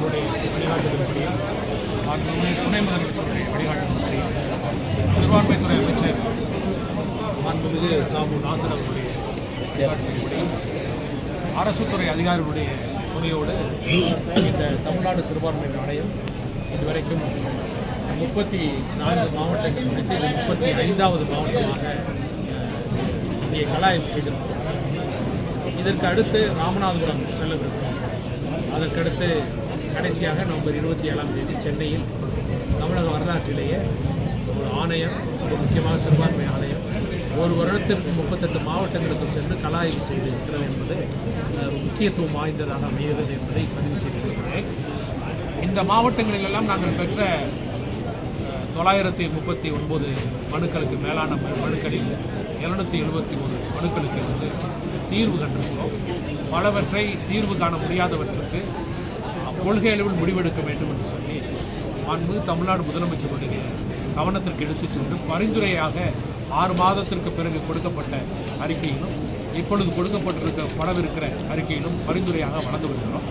முதலமைச்சருடைய வழிகாட்டுதல்படி மாண்புமிகு துணை முதலமைச்சருடைய வழிகாட்டுதல்படி சிறுபான்மைத்துறை அமைச்சர் மாண்புமிகு சாபு நாசர் அவர்களுடைய வழிகாட்டுதல்படி அரசுத்துறை அதிகாரிகளுடைய துணையோடு இந்த தமிழ்நாடு சிறுபான்மை ஆணையம் இதுவரைக்கும் முப்பத்தி நான்கு மாவட்டங்கள் முடித்து இது முப்பத்தி ஐந்தாவது மாவட்டமாக இங்கே கலாயம் செய்திருக்கிறோம். இதற்கு அடுத்து ராமநாதபுரம் செல்லவிருக்கிறோம். அதற்கடுத்து கடைசியாக நவம்பர் இருபத்தி ஏழாம் தேதி சென்னையில் தமிழக வரலாற்றிலேயே ஒரு ஆணையம் ஒரு முக்கியமாக சிறுபான்மை ஆணையம் ஒரு வருடத்திற்கு முப்பத்தெட்டு மாவட்டங்களுக்கு சென்று கலாய்வு செய்து இருக்கிறது என்பது முக்கியத்துவம் வாய்ந்ததாக அமைகிறது என்பதை பதிவு செய்திருக்கிறேன். இந்த மாவட்டங்களிலெல்லாம் நாங்கள் பெற்ற தொள்ளாயிரத்தி முப்பத்தி ஒன்பது மனுக்களுக்கு மேலான மனுக்களில் இரநூத்தி எழுபத்தி ஒரு மனுக்களுக்கு வந்து தீர்வு கண்டிருக்கிறோம். பலவற்றை தீர்வு காண முடியாதவற்றுக்கு கொள்கை அளவில் முடிவெடுக்க வேண்டும் என்று சொல்லி மாண்பு தமிழ்நாடு முதலமைச்சருடைய கவனத்திற்கு எடுத்துச் சென்று பரிந்துரையாக ஆறு மாதத்திற்கு பிறகு கொடுக்கப்பட்ட அறிக்கையிலும் இப்பொழுது கொடுக்கப்பட்டிருக்க படவிருக்கிற அறிக்கையிலும் பரிந்துரையாக வளர்ந்து வருகிறோம்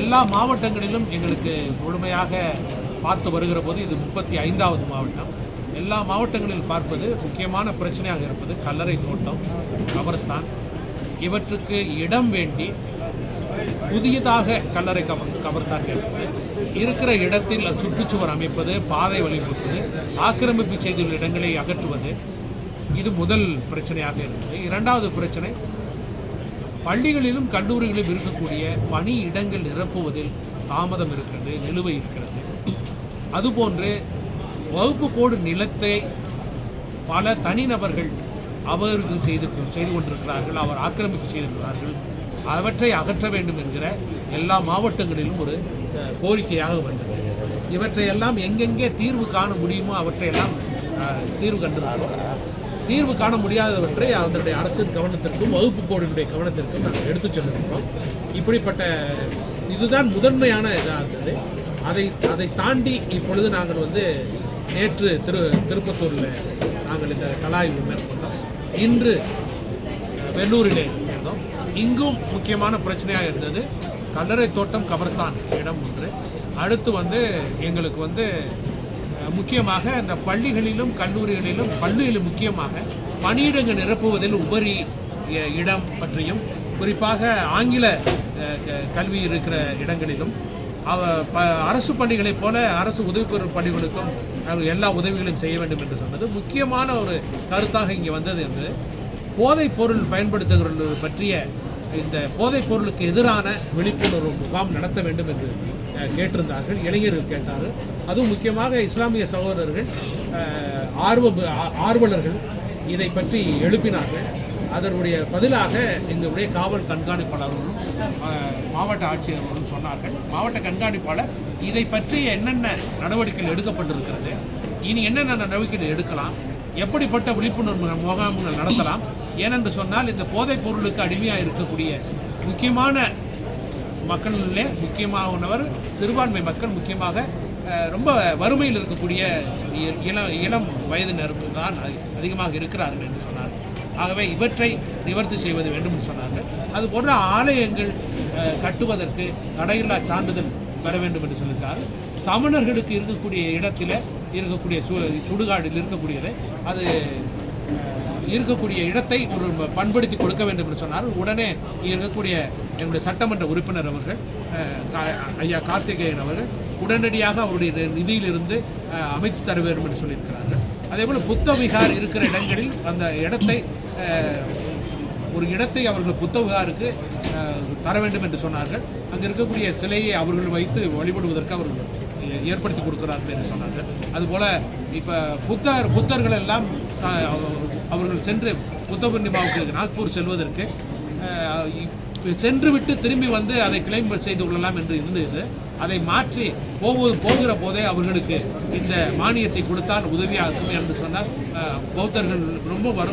எல்லா மாவட்டங்களிலும் எங்களுக்கு முழுமையாக பார்த்து வருகிற போது இது முப்பத்தி ஐந்தாவது மாவட்டம். எல்லா மாவட்டங்களில் பார்ப்பது முக்கியமான பிரச்சனையாக இருப்பது கல்லறை தோட்டம் கபரஸ்தான். இவற்றுக்கு இடம் வேண்டி புதியதாக கல்லறை கபர் கபர்ஸ்தான் இருக்கிற இடத்தில் சுற்றுச்சுவர் அமைப்பது பாதை வழிபடுவது ஆக்கிரமிப்பு செய்துள்ள இடங்களை அகற்றுவது இது முதல் பிரச்சனையாக இருந்தது. இரண்டாவது பிரச்சனை பள்ளிகளிலும் கல்லூரிகளிலும் இருக்கக்கூடிய பணி இடங்கள் நிரப்புவதில் தாமதம் இருக்கிறது நிலுவை இருக்கிறது. அதுபோன்று வகுப்பு கோடு நிலத்தை பல தனிநபர்கள் அவர்கள் செய்து செய்து கொண்டிருக்கிறார்கள் அவர் ஆக்கிரமிப்பு செய்திருக்கிறார்கள். அவற்றை அகற்ற வேண்டும் என்கிற எல்லா மாவட்டங்களிலும் ஒரு கோரிக்கையாக வந்தது. இவற்றையெல்லாம் எங்கெங்கே தீர்வு காண முடியுமோ அவற்றையெல்லாம் தீர்வு கண்டிருக்கிறோம். தீர்வு காண முடியாதவற்றை அதனுடைய அரசின் கவனத்திற்கும் வகுப்பு கோடினுடைய கவனத்திற்கும் நாங்கள் எடுத்துச் செல்லிருக்கிறோம் இப்படிப்பட்ட இதுதான் முதன்மையான இதாக இருந்தது. அதை அதை தாண்டி இப்பொழுது நாங்கள் வந்து நேற்று திரு திருப்பத்தூரில் நாங்கள் இந்த கலாய்வு மேற்கொண்டோம். இன்று வெள்ளூரிலே இருந்தோம். இங்கும் முக்கியமான பிரச்சனையாக இருந்தது. கல்லறை தோட்டம் கபர்ஸ்தான் இடம் ஒன்று. அடுத்து வந்து எங்களுக்கு வந்து முக்கியமாக இந்த பள்ளிகளிலும் கல்லூரிகளிலும் பள்ளியிலும் முக்கியமாக பணியிடங்கள் நிரப்புவதில் உபரி இடம் பற்றியும் குறிப்பாக ஆங்கில க- கல்வி இருக்கிற இடங்களிலும் அவ ப அரசு பள்ளிகளைப் போல அரசு உதவி பெறும் பள்ளிகளுக்கும் எல்லா உதவிகளையும் செய்ய வேண்டும் என்று சொன்னது. முக்கியமான ஒரு கருத்தாக இங்கே வந்தது என்று போதைப் பொருள் பயன்படுத்துகிறது பற்றிய இந்த போதைப் பொருளுக்கு எதிரான விழிப்புணர்வு முகாம் நடத்த வேண்டும் என்று கேட்டிருந்தார்கள். இளைஞர்கள் கேட்டார்கள். அதுவும் முக்கியமாக இஸ்லாமிய சகோதரர்கள் ஆர்வ ஆ- ஆர்வலர்கள் இதை பற்றி எழுப்பினார்கள். அதனுடைய பதிலாக எங்களுடைய காவல் கண்காணிப்பாளர்களும் மாவட்ட ஆட்சியர்களும் சொன்னார்கள். மாவட்ட கண்காணிப்பாளர் இதை பற்றி என்னென்ன நடவடிக்கைகள் எடுக்கப்பட்டிருக்கிறது? இனி என்னென்ன நடவடிக்கைகள் எடுக்கலாம்? எப்படிப்பட்ட விழிப்புணர்வு முகாம்கள் நடத்தலாம்? ஏனென்று சொன்னால் இந்த போதைப் பொருளுக்கு அடிமையாக இருக்கக்கூடிய முக்கியமான மக்களிலே முக்கியமானவர் சிறுபான்மை மக்கள் முக்கியமாக ரொம்ப வறுமையில் இருக்கக்கூடிய இ- இளம் இளம் வயதினருக்கு தான் அதிகமாக இருக்கிறார்கள் என்று சொன்னார் ஆகவே இவற்றை நிவர்த்தி செய்வது வேண்டும் என்று சொன்னார்கள். அது போன்ற ஆலயங்கள் கட்டுவதற்கு தடையில்லா சான்றிதழ் வர வேண்டும் என்று சொல்லியிருக்கார். சமணர்களுக்கு இருக்கக்கூடிய இடத்துல இருக்கக்கூடிய சு சுடுகாடில் இருக்கக்கூடியதை அது இருக்கக்கூடிய இடத்தை ஒரு பண்படுத்தி கொடுக்க வேண்டும் என்று சொன்னார். உடனே இருக்கக்கூடிய எங்களுடைய சட்டமன்ற உறுப்பினர் அவர்கள் கா- ஐயா கார்த்திகேயன் அவர்கள் உடனடியாக அவருடைய நிதியிலிருந்து அமைத்து தர வேண்டும் என்று சொல்லியிருக்கிறார்கள். அதேபோல் புத்த விகார் இருக்கிற இடங்களில் அந்த இடத்தை ஒரு இடத்தை அவர்கள் புத்த விகாருக்கு தர வேண்டும் என்று சொன்னார்கள். அங்கே இருக்கக்கூடிய சிலையை அவர்கள் வைத்து வழிபடுவதற்கு அவர்கள் ஏற்படுத்தி கொடுக்கிறார்கள் என்று சொன்னார்கள். அதுபோல் இப்போ புத்தர் புத்தர்கள் எல்லாம் அவர்கள் சென்று புத்த பூர்ணிமாவுக்கு நாக்பூர் செல்வதற்கு சென்று விட்டு திரும்பி வந்து அதை கிளைம் செய்து கொள்ளலாம் என்று இருந்தது. அதை மாற்றி போவது போகிற போதே அவர்களுக்கு இந்த மானியத்தை கொடுத்தால் உதவியாக இருக்கும் என்று சொன்னால் பௌத்தர்கள் ரொம்ப வரும்.